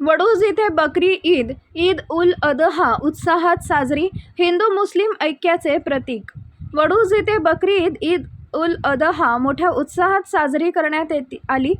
वडूज इथे बकरी ईद ईद उल अदहा उत्साहात साजरी हिंदू मुस्लिम ऐक्याचे प्रतीक. वडूज इथे बकरी ईद ईद उल अदहा मोठ्या उत्साहात साजरी करण्यात येते आली.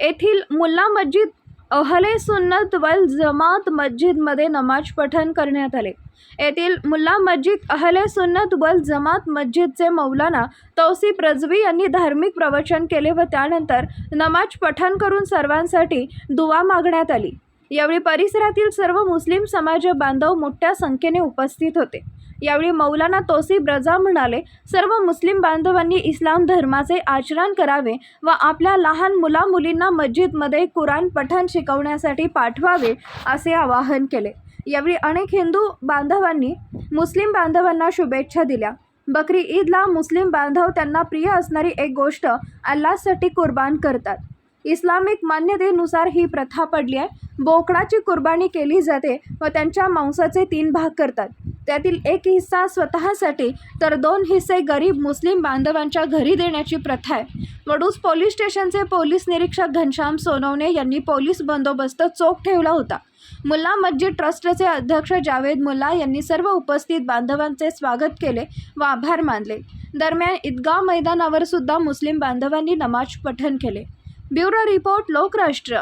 येथील मुल्ला मस्जिद अहले सुन्नत वल जमात मस्जिदमध्ये नमाज पठण करण्यात आले. येथील मुल्ला मस्जिद अहले सुन्नत वल जमात मस्जिदचे मौलाना तौसी रजवी यांनी धार्मिक प्रवचन केले व त्यानंतर नमाज पठण करून सर्वांसाठी दुवा मागण्यात आली. यावेळी परिसरातील सर्व मुस्लिम समाज बांधव मोठ्या संख्येने उपस्थित होते. यावेळी मौलाना तोसिफ रजा म्हणाले सर्व मुस्लिम बांधवांनी इस्लाम धर्माचे आचरण करावे व आपल्या लहान मुला मुलींना मस्जिदमध्ये कुराण पठण शिकवण्यासाठी पाठवावे असे आवाहन केले. यावेळी अनेक हिंदू बांधवांनी मुस्लिम बांधवांना शुभेच्छा दिल्या. बकरी ईदला मुस्लिम बांधव त्यांना प्रिय असणारी एक गोष्ट अल्लासाठी कुर्बान करतात. इस्लामिक मान्यतेनुसार ही प्रथा पडली आहे. बोकडाची कुर्बानी केली जाते व त्यांच्या मांसाचे तीन भाग करतात. त्यातील एक हिस्सा स्वतःसाठी तर दोन हिस्से गरीब मुस्लिम बांधवांच्या घरी देण्याची प्रथा आहे. वडूस पोलीस स्टेशनचे पोलीस निरीक्षक घनश्याम सोनवणे यांनी पोलीस बंदोबस्त चोख ठेवला होता. मुल्ला मस्जिद ट्रस्टचे अध्यक्ष जावेद मुल्ला यांनी सर्व उपस्थित बांधवांचे स्वागत केले व आभार मानले. दरम्यान ईदगाव मैदानावर सुद्धा मुस्लिम बांधवांनी नमाज पठण केले. Bureau report Lokrashtra.